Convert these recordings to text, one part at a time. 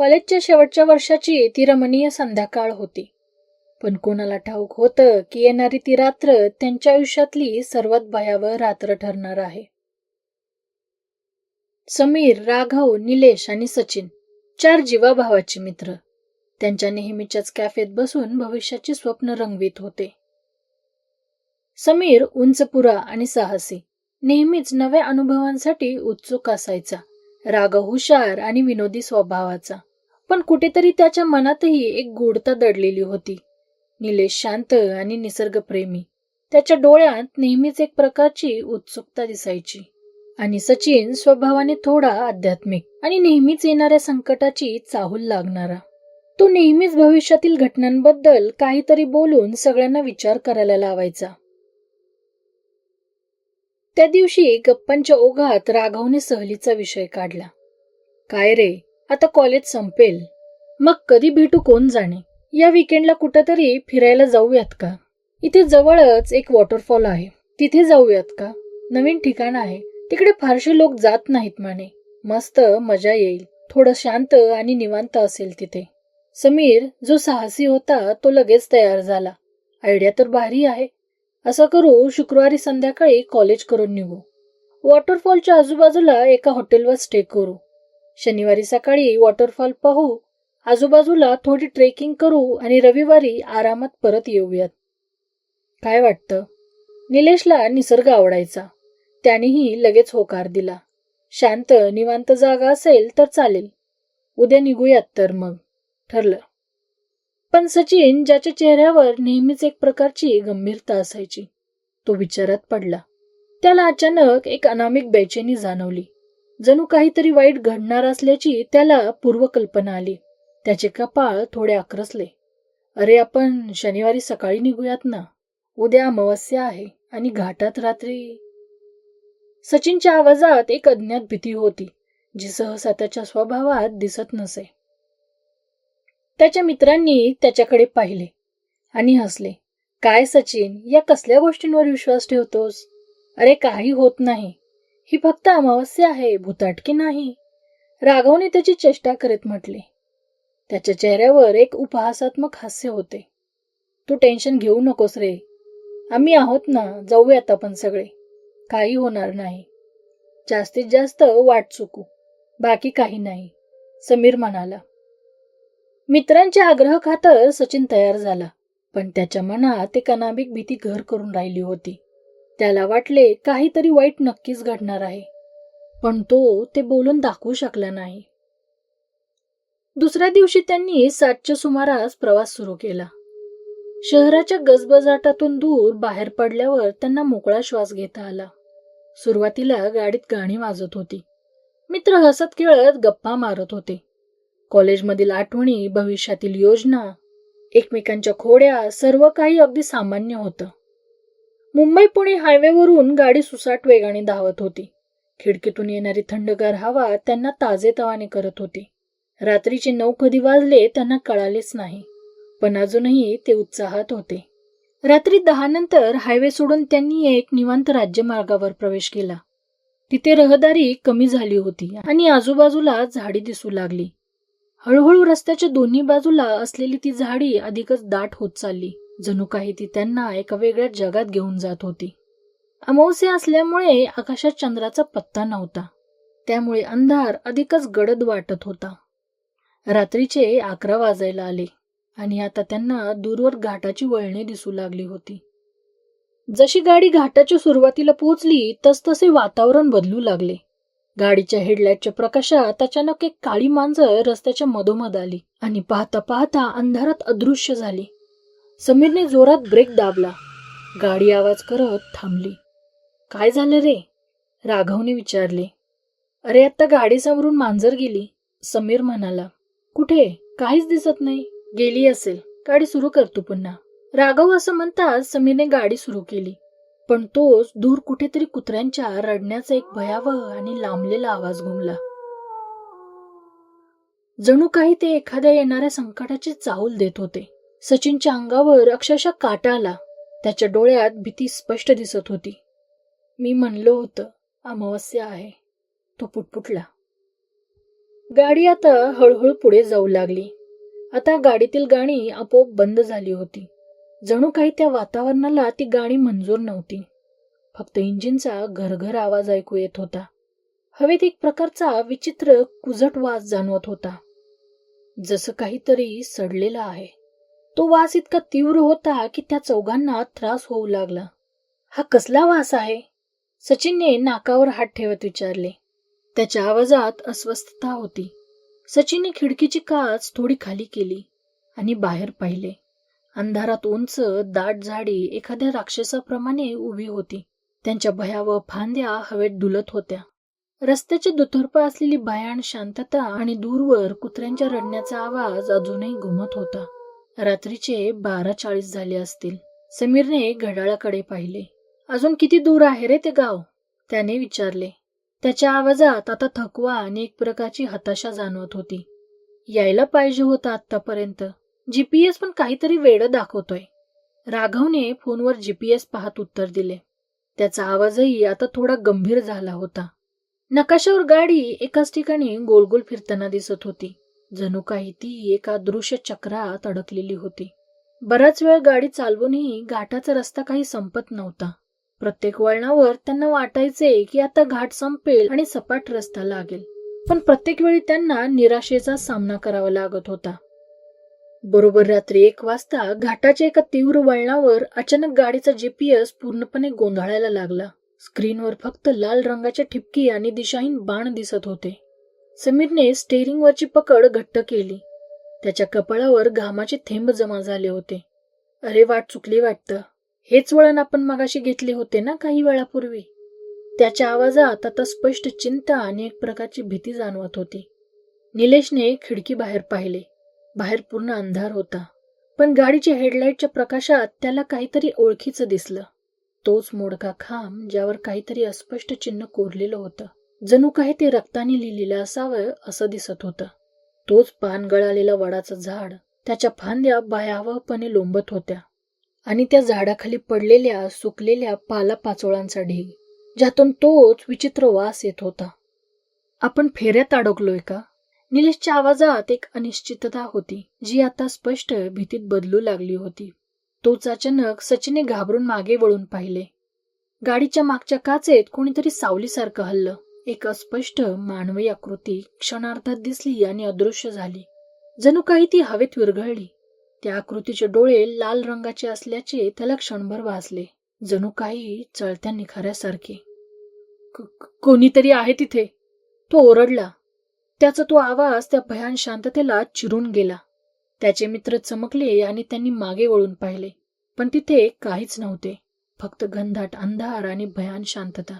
कॉलेजच्या शेवटच्या वर्षाची ती रमणीय संध्याकाळ होती. पण कोणाला ठाऊक होतं की येणारी ती रात्र त्यांच्या आयुष्यातली सर्वात भयावह रात्र ठरणार आहे. समीर राघव निलेश आणि सचिन चार जीवाभावाचे मित्र. त्यांच्या नेहमीच्याच कॅफेत बसून भविष्याची स्वप्न रंगवीत होते. समीर उंचपुरा आणि साहसी. नेहमीच नव्या अनुभवांसाठी उत्सुक असायचा. राघव हुशार आणि विनोदी स्वभावाचा. पण कुठेतरी त्याच्या मनातही एक गूढता दडलेली होती. निलेश शांत आणि निसर्गप्रेमी. त्याच्या डोळ्यात नेहमीच एक प्रकारची उत्सुकता दिसायची. आणि सचिन स्वभावाने थोडा आध्यात्मिक आणि नेहमीच येणाऱ्या संकटाची चाहूल लागणारा. तो नेहमीच भविष्यातील घटनांबद्दल काहीतरी बोलून सगळ्यांना विचार करायला लावायचा. त्या दिवशी गप्पांच्या ओघात राघवने सहलीचा विषय काढला. काय रे? आता कॉलेज संपेल. मग कधी भेटू कोण जाणे? या विकेंडला कुठंतरी फिरायला जाऊयात का? इथे जवळच एक वॉटरफॉल आहे. तिथे जाऊयात का? नवीन ठिकाण आहे. तिकडे फारसे लोक जात नाहीत म्हणे मस्त मजा येईल. थोडं शांत आणि निवांत असेल तिथे. समीर जो साहसी होता तो लगेच तयार झाला. आयडिया तर भारी आहे. असं करू शुक्रवारी संध्याकाळी कॉलेज करून निघू. वॉटरफॉलच्या आजूबाजूला एका हॉटेलवर स्टे करू. शनिवारी सकाळी वॉटरफॉल पाहू आजूबाजूला थोडी ट्रेकिंग करू आणि रविवारी आरामात परत येऊयात. काय वाटतं? निलेशला निसर्ग आवडायचा. त्यानेही लगेच होकार दिला. शांत निवांत जागा असेल तर चालेल. उद्या निघूयात तर मग. ठरलं. पण सचिन ज्याच्या चेहऱ्यावर नेहमीच एक प्रकारची गंभीरता असायची तो विचारात पडला. त्याला अचानक एक अनामिक बेचैनी जाणवली. जणू काहीतरी वाईट घडणार असल्याची त्याला पूर्वकल्पना आली. त्याचे कपाळ थोडे आक्रसले. अरे आपण शनिवारी सकाळी निघूयात ना. उद्या अमावस्या आहे आणि घाटात रात्री. सचिनच्या आवाजात एक अज्ञात भीती होती जी सहसा त्याच्या स्वभावात दिसत नसे. त्याच्या मित्रांनी त्याच्याकडे पाहिले आणि हसले. काय सचिन या कसल्या गोष्टींवर विश्वास ठेवतोस? अरे काही होत नाही. ही फक्त अमावस्या आहे भूताटकी नाही? राघवने त्याची चेष्टा करीत म्हटले. त्याच्या चेहऱ्यावर एक उपहासात्मक हास्य होते. तू टेन्शन घेऊ नकोस रे. आम्ही आहोत ना जाऊयात आपण सगळे. काही होणार नाही. जास्तीत जास्त वाट चुकू. बाकी काही नाही समीर म्हणाला. मित्रांच्या आग्रह खातर सचिन तयार झाला पण त्याच्या मनात एक अनामिक भीती घर करून राहिली होती. त्याला वाटले काहीतरी वाईट नक्कीच घडणार आहे. पण तो ते बोलून दाखवू शकला नाही. दुसऱ्या दिवशी त्यांनी सातच्या सुमारास प्रवास सुरू केला. शहराच्या गजबजाटातून दूर बाहेर पडल्यावर त्यांना मोकळा श्वास घेता आला. सुरुवातीला गाडीत गाणी वाजत होती. मित्र हसत खेळत गप्पा मारत होते. कॉलेजमधील आठवणी भविष्यातील योजना एकमेकांच्या खोड्या सर्व काही अगदी सामान्य होतं. मुंबई पुणे हायवेवरून गाडी सुसाट वेगाने धावत होती. खिडकीतून येणारी थंडगार हवा त्यांना ताजेतवाने करत होती. रात्रीचे नऊ कधी वाजले त्यांना कळालेच नाही पण अजूनही ते उत्साहात होते. रात्री दहा नंतर हायवे सोडून त्यांनी एक निवांत राज्यमार्गावर प्रवेश केला. तिथे रहदारी कमी झाली होती आणि आजूबाजूला झाडी दिसू लागली. हळूहळू रस्त्याच्या दोन्ही बाजूला असलेली ती झाडी अधिकच दाट होत चालली. जणू काही ती त्यांना एका वेगळ्या जगात घेऊन जात होती. अमावस्या असल्यामुळे आकाशात चंद्राचा पत्ता नव्हता. त्यामुळे अंधार अधिकच गडद वाटत होता. रात्रीचे अकरा वाजायला आले आणि आता त्यांना दूरवर घाटाची वळणे दिसू लागली होती. जशी गाडी घाटाच्या सुरुवातीला पोहोचली तसतसे वातावरण बदलू लागले. गाडीच्या हेडलाईटच्या प्रकाशात अचानक एक काळी मांजर रस्त्याच्या मधोमध आली आणि पाहता पाहता अंधारात अदृश्य झाली. समीरने जोरात ब्रेक दाबला. गाडी आवाज करत थांबली. काय झालं रे? राघवने विचारले. अरे आता गाडी समोरून मांजर गेली. समीर म्हणाला. कुठे? काहीच दिसत नाही. गेली असेल. गाडी सुरू करतो पुन्हा. राघव असं म्हणताच समीरने गाडी सुरू केली. पण तोच दूर कुठेतरी कुत्र्यांच्या रडण्याचा एक भयावह आणि लांबलेला आवाज घुमला. जणू काही ते एखाद्या येणाऱ्या संकटाची चाहूल देत होते. सचिनच्या अंगावर अक्षरशः काटा आला. त्याच्या डोळ्यात भीती स्पष्ट दिसत होती. मी म्हणलो होतं अमावस्या आहे. तो पुटपुटला. गाडी आता हळूहळू पुढे जाऊ लागली. आता गाडीतील गाणी आपोआप बंद झाली होती. जणू काही त्या वातावरणाला ती गाणी मंजूर नव्हती. फक्त इंजिनचा घरघर आवाज ऐकू येत होता. हवेत एक प्रकारचा विचित्र कुजट वास जाणवत होता. जसं काहीतरी सडलेलं आहे. तो वास इतका तीव्र होता की त्या चौघांना त्रास होऊ लागला. हा कसला वास आहे? सचिनने नाकावर हात ठेवत विचारले. त्याच्या आवाजात अस्वस्थता होती. सचिनने खिडकीची काच थोडी खाली केली आणि बाहेर पाहिले. अंधारात उंच दाट झाडी एखाद्या राक्षसाप्रमाणे उभी होती. त्यांच्या भयावह फांद्या हवेत डुलत होत्या. रस्त्याची दुतर्फ असलेली भयाण शांतता आणि दूरवर कुत्र्यांच्या रडण्याचा आवाज अजूनही घुमत होता. रात्रीचे बारा चाळीस झाले असतील. समीरने घड्याळाकडे पाहिले. अजून किती दूर आहे रे ते गाव? त्याने विचारले. त्याच्या आवाजात आता थकवा आणि एक प्रकारची हताशा जाणवत होती. यायला पाहिजे होता आतापर्यंत जीपीएस पण काहीतरी वेळ दाखवतोय. राघवने फोनवर जीपीएस पाहत उत्तर दिले. त्याचा आवाजही आता थोडा गंभीर झाला होता. नकाशावर गाडी एकाच ठिकाणी गोल गोल फिरताना दिसत होती. जणू काही ती एका दृश्य चक्रात अडकलेली होती. बराच वेळ गाडी चालवूनही घाटाचा रस्ता काही संपत नव्हता. प्रत्येक वळणावर त्यांना वाटायचे की आता घाट संपेल आणि सपाट रस्ता लागेल. पण प्रत्येक वेळी त्यांना निराशेचा सामना करावा लागत होता. बरोबर रात्री एक वाजता घाटाच्या एका तीव्र वळणावर अचानक गाडीचा जीपीएस पूर्णपणे गोंधळायला लागला. स्क्रीनवर फक्त लाल रंगाच्या ठिपकी आणि दिशाहीन बाण दिसत होते. समीरने स्टेअरिंगवरची पकड घट्ट केली. त्याच्या कपाळावर घामाचे थेंब जमा झाले होते. अरे वाट चुकली वाटतं. हेच वळण आपण मगाशी घेतले होते ना काही वेळापूर्वी? त्याच्या आवाजात आता स्पष्ट चिंता आणि एक प्रकारची भीती जाणवत होती. निलेशने खिडकी बाहेर पाहिले. बाहेर पूर्ण अंधार होता. पण गाडीच्या हेडलाईटच्या प्रकाशात त्याला काहीतरी ओळखीचं दिसलं. तोच मोडका खांब ज्यावर काहीतरी अस्पष्ट चिन्ह कोरलेलं होतं. जणू काही ते रक्ताने लिहिलेलं असावं असं दिसत होतं. तोच पान गळालेला वडाचं झाड त्याच्या फांद्या भयावहपणे लोंबत होत्या. आणि त्या झाडाखाली पडलेल्या सुकलेल्या पालापाचोळांचा ढीग ज्यातून तोच विचित्र वास येत होता. आपण फेऱ्यात अडकलोय का? निलेशच्या आवाजात एक अनिश्चितता होती जी आता स्पष्ट भीतीत बदलू लागली होती. तोच अचानक सचिनने घाबरून मागे वळून पाहिले. गाडीच्या मागच्या काचेत कोणीतरी सावलीसारखं हल्लं. एक अस्पष्ट मानवी आकृती क्षणार्धात दिसली आणि अदृश्य झाली. जणू काही ती हवेत विरघळली. त्या आकृतीचे डोळे लाल रंगाचे असल्याचे त्याला क्षणभर भासले. जणू काही चळत्या निखाऱ्यासारखे. कोणीतरी आहे तिथे. तो ओरडला. त्याचा तो आवाज त्या भयान शांततेला चिरून गेला. त्याचे मित्र चमकले आणि त्यांनी मागे वळून पाहिले. पण तिथे काहीच नव्हते. फक्त घनदाट अंधार आणि भयान शांतता.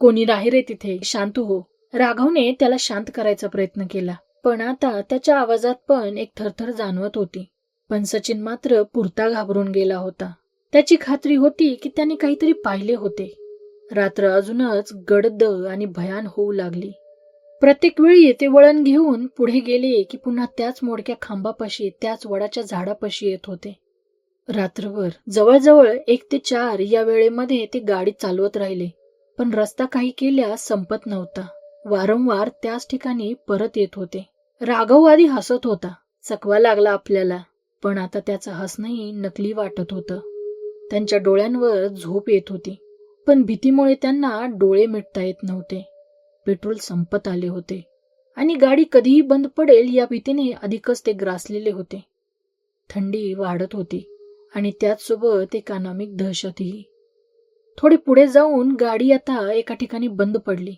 कोणी नाही रे तिथे शांत हो. राघवने त्याला शांत करायचा प्रयत्न केला. पण आता त्याच्या आवाजात पण एक थरथर जाणवत होती. पण सचिन मात्र पुरता घाबरून गेला होता. त्याची खात्री होती की त्याने काहीतरी पाहिले होते. रात्र अजूनच गडद आणि भयान होऊ लागली. प्रत्येक वेळी ते वळण घेऊन पुढे गेले की पुन्हा त्याच मोडक्या खांबापाशी त्याच वडाच्या झाडापाशी येत होते. रात्रभर जवळजवळ एक ते चार या वेळेमध्ये ते गाडी चालवत राहिले. पण रस्ता काही केल्या संपत नव्हता. वारंवार त्याच ठिकाणी परत येत होते. राघव आधी हसत होता. चकवा लागला आपल्याला. पण आता त्याचं हसणंही नकली वाटत होतं. त्यांच्या डोळ्यांवर झोप येत होती. पण भीतीमुळे त्यांना डोळे मिटता येत नव्हते. पेट्रोल संपत आले होते. आणि गाडी कधीही बंद पडेल या भीतीने अधिकच ते ग्रासलेले होते. थंडी वाढत होती. आणि त्याचसोबत एक अनामिक दहशतही. थोडी पुढे जाऊन गाडी आता एका ठिकाणी बंद पडली.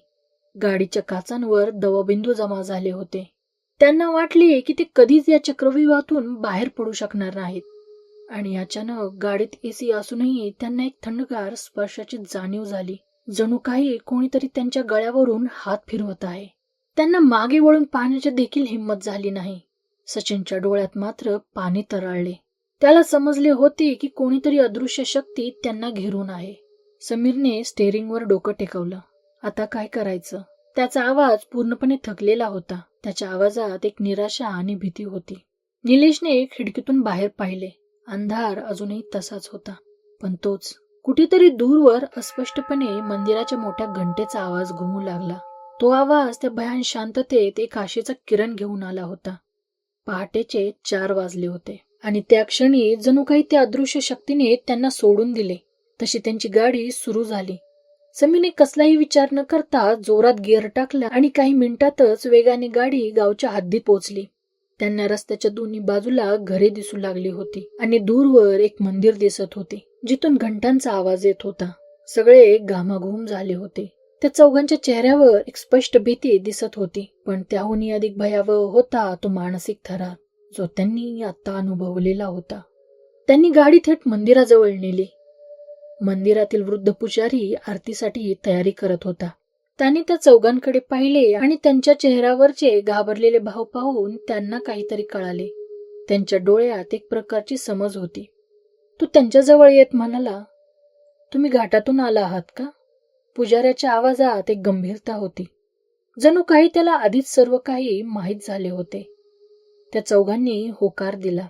गाडीच्या काचांवर दवबिंदू जमा झाले होते. त्यांना वाटले की ते कधीच या चक्रव्यूहातून बाहेर पडू शकणार नाहीत. आणि अचानक गाडीत एसी असूनही त्यांना एक थंडगार स्पर्शाची जाणीव झाली. जणू काही कोणीतरी त्यांच्या गळ्यावरून हात फिरवत आहे. त्यांना मागे वळून पाहण्याची देखील हिंमत झाली नाही. सचिनच्या डोळ्यात मात्र पाणी तरळले. त्याला समजले होते की कोणीतरी अदृश्य शक्ती त्यांना घेरून आहे. समीरने स्टेरिंगवर डोकं टेकवलं. आता काय करायचं? त्याचा आवाज पूर्णपणे थकलेला होता. त्याच्या आवाजात एक निराशा आणि भीती होती. निलेशने खिडकीतून बाहेर पाहिले. अंधार अजूनही तसाच होता. पण तोच. कुठेतरी दूरवर अस्पष्टपणे मंदिराच्या मोठ्या घंटेचा आवाज घुमू लागला. तो आवाज त्या भयान शांततेत एक आशेचा किरण घेऊन आला होता. पहाटेचे चार वाजले होते. आणि त्या क्षणी जणू काही त्या अदृश्य शक्तीने त्यांना सोडून दिले. तशी त्यांची गाडी सुरू झाली. समीने कसलाही विचार न करता जोरात गिअर टाकला आणि काही मिनिटातच वेगाने गाडी गावच्या हद्दीत पोहोचली. त्यांना रस्त्याच्या दोन्ही बाजूला घरे दिसू लागली होती आणि दूरवर एक मंदिर दिसत होते जिथून घंटांचा आवाज येत होता. सगळे घामाघूम झाले होते. त्या चौघांच्या चेहऱ्यावर एक स्पष्ट भीती दिसत होती पण त्याहूनही अधिक भयावह होता तो मानसिक थरार जो त्यांनी आता अनुभवलेला होता. त्यांनी गाडी थेट मंदिराजवळ नेली. मंदिरातील वृद्ध पुजारी आरतीसाठी तयारी करत होता. त्याने त्या चौघांकडे पाहिले आणि त्यांच्या चेहऱ्यावरचे घाबरलेले भाव पाहून त्यांना काहीतरी कळाले. त्यांच्या डोळ्यात एक प्रकारची समज होती. तो त्यांच्याजवळ येत म्हणाला तुम्ही घाटातून आला आहात का? पुजाऱ्याच्या आवाजात एक गंभीरता होती. जणू काही त्याला आधीच सर्व काही माहीत झाले होते. त्या चौघांनी होकार दिला.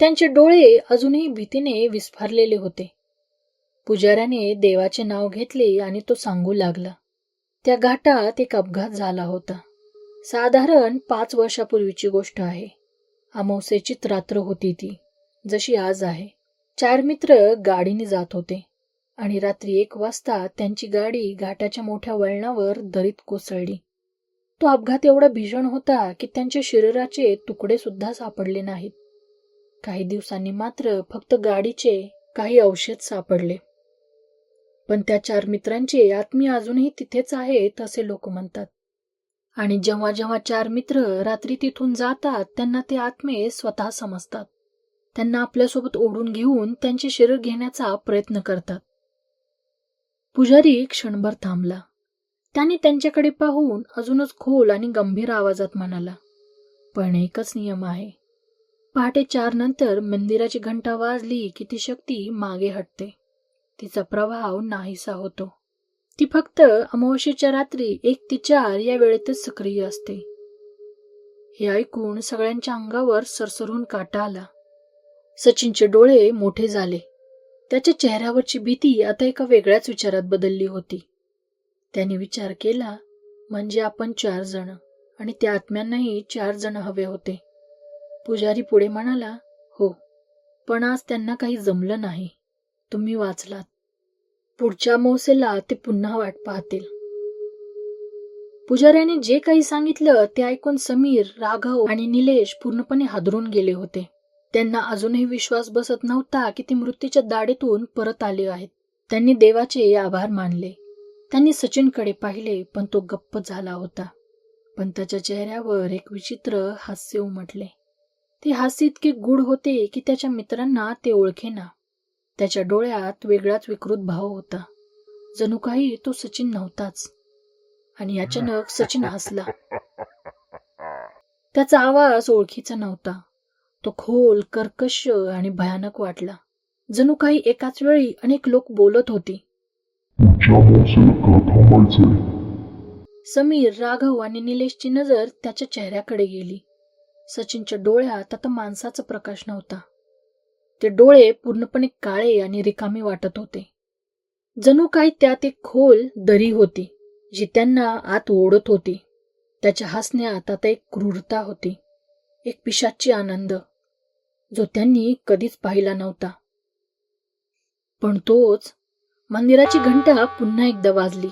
त्यांचे डोळे अजूनही भीतीने विस्फारलेले होते. पुजाऱ्याने देवाचे नाव घेतले आणि तो सांगू लागला. त्या घाटात एक अपघात झाला होता. साधारण पाच वर्षापूर्वीची गोष्ट आहे. अमावस्येचीच रात्र होती ती जशी आज आहे. चार मित्र गाडीने जात होते आणि रात्री एक वाजता त्यांची गाडी घाटाच्या मोठ्या वळणावर दरीत कोसळली. तो अपघात एवढा भीषण होता की त्यांच्या शरीराचे तुकडे सुद्धा सापडले नाहीत. काही दिवसांनी मात्र फक्त गाडीचे काही अवशेष सापडले. पण त्या चार मित्रांचे आत्मी अजूनही तिथेच आहेत असे लोक म्हणतात. आणि जेव्हा जेव्हा चार मित्र रात्री तिथून जातात त्यांना ते आत्मे स्वतः समजतात. त्यांना आपल्यासोबत ओढून घेऊन त्यांचे शरीर घेण्याचा प्रयत्न करतात. पुजारी क्षणभर थांबला. त्याने त्यांच्याकडे पाहून अजूनच खोल आणि गंभीर आवाजात म्हणाला पण एकच नियम आहे. पहाटे चार नंतर मंदिराची घंटा वाजली की ती शक्ती मागे हटते. तिचा प्रभाव नाहीसा होतो. ती फक्त अमावस्येच्या रात्री एक ते चार या वेळेतच सक्रिय असते. हे ऐकून सगळ्यांच्या अंगावर सरसरून काटा आला. सचिनचे डोळे मोठे झाले. त्याच्या चेहऱ्यावरची भीती आता एका वेगळ्याच विचारात बदलली होती. त्याने विचार केला म्हणजे आपण चार जण आणि त्या आत्म्यांनाही चार जण हवे होते. पुजारी पुढे म्हणाला हो पण आज त्यांना काही जमलं नाही. तुम्ही वाचलात. पुढच्या मौसेला ते पुन्हा वाट पाहतील. पुजाऱ्याने जे काही सांगितलं ते ऐकून समीर राघव आणि निलेश पूर्णपणे हादरून गेले होते. त्यांना अजूनही विश्वास बसत नव्हता की ते मृत्यूच्या दाढेतून परत आले आहेत. त्यांनी देवाचे आभार मानले. त्यांनी सचिनकडे पाहिले पण तो गप्प झाला होता. पण त्याच्या चेहऱ्यावर एक विचित्र हास्य उमटले. ते हास्य इतके गूढ होते की त्याच्या मित्रांना ते ओळखेना. त्याच्या डोळ्यात वेगळाच विकृत भाव होता. जणू काही तो सचिन नव्हताच. आणि अचानक सचिन हसला. त्याचा आवाज ओळखीचा नव्हता. तो खोल कर्कश आणि भयानक वाटला. जणू काही एकाच वेळी अनेक लोक बोलत होते. समीर राघव आणि निलेशची नजर त्याच्या चेहऱ्याकडे गेली. सचिनच्या डोळ्यात आता माणसाचा प्रकाश नव्हता. ते डोळे पूर्णपणे काळे आणि रिकामे वाटत होते. जणू काही त्यात एक खोल दरी होती जी त्यांना आत ओढत होती. त्याच्या हसण्यात आता एक क्रूरता होती एक पिशाची आनंद जो त्यांनी कधीच पाहिला नव्हता. पण तोच मंदिराची घंटा पुन्हा एकदा वाजली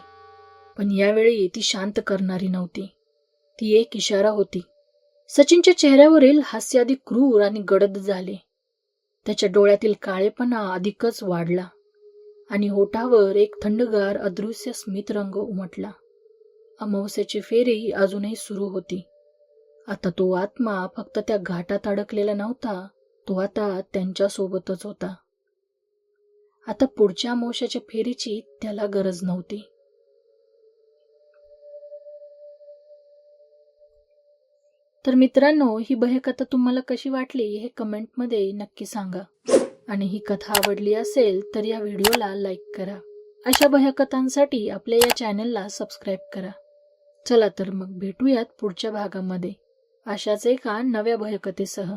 पण यावेळी ती शांत करणारी नव्हती. ती एक इशारा होती. सचिनच्या चेहऱ्यावरील हास्य क्रूर आणि गडद झाले. त्याच्या डोळ्यातील काळेपणा अधिकच वाढला आणि होठावर एक थंडगार अदृश्य स्मित रंग उमटला. अमावस्याची फेरी अजूनही सुरू होती. आता तो आत्मा फक्त त्या घाटात अडकलेला नव्हता तो आता त्यांच्यासोबतच होता. आता पुढच्या अमावस्याच्या फेरीची त्याला गरज नव्हती. तर मित्रांनो ही भयकथा तुम्हाला कशी वाटली हे कमेंटमध्ये नक्की सांगा. आणि ही कथा आवडली असेल तर या व्हिडिओला लाईक करा. अशा भयकथांसाठी आपल्या या चॅनलला सबस्क्राईब करा. चला तर मग भेटूयात पुढच्या भागामध्ये. अशाच एका नव्या भयकथेसह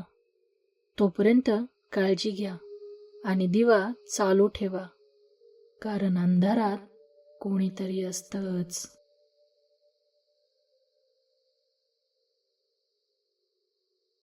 तोपर्यंत काळजी घ्या आणि दिवा चालू ठेवा. कारण अंधारात कोणीतरी असतंच.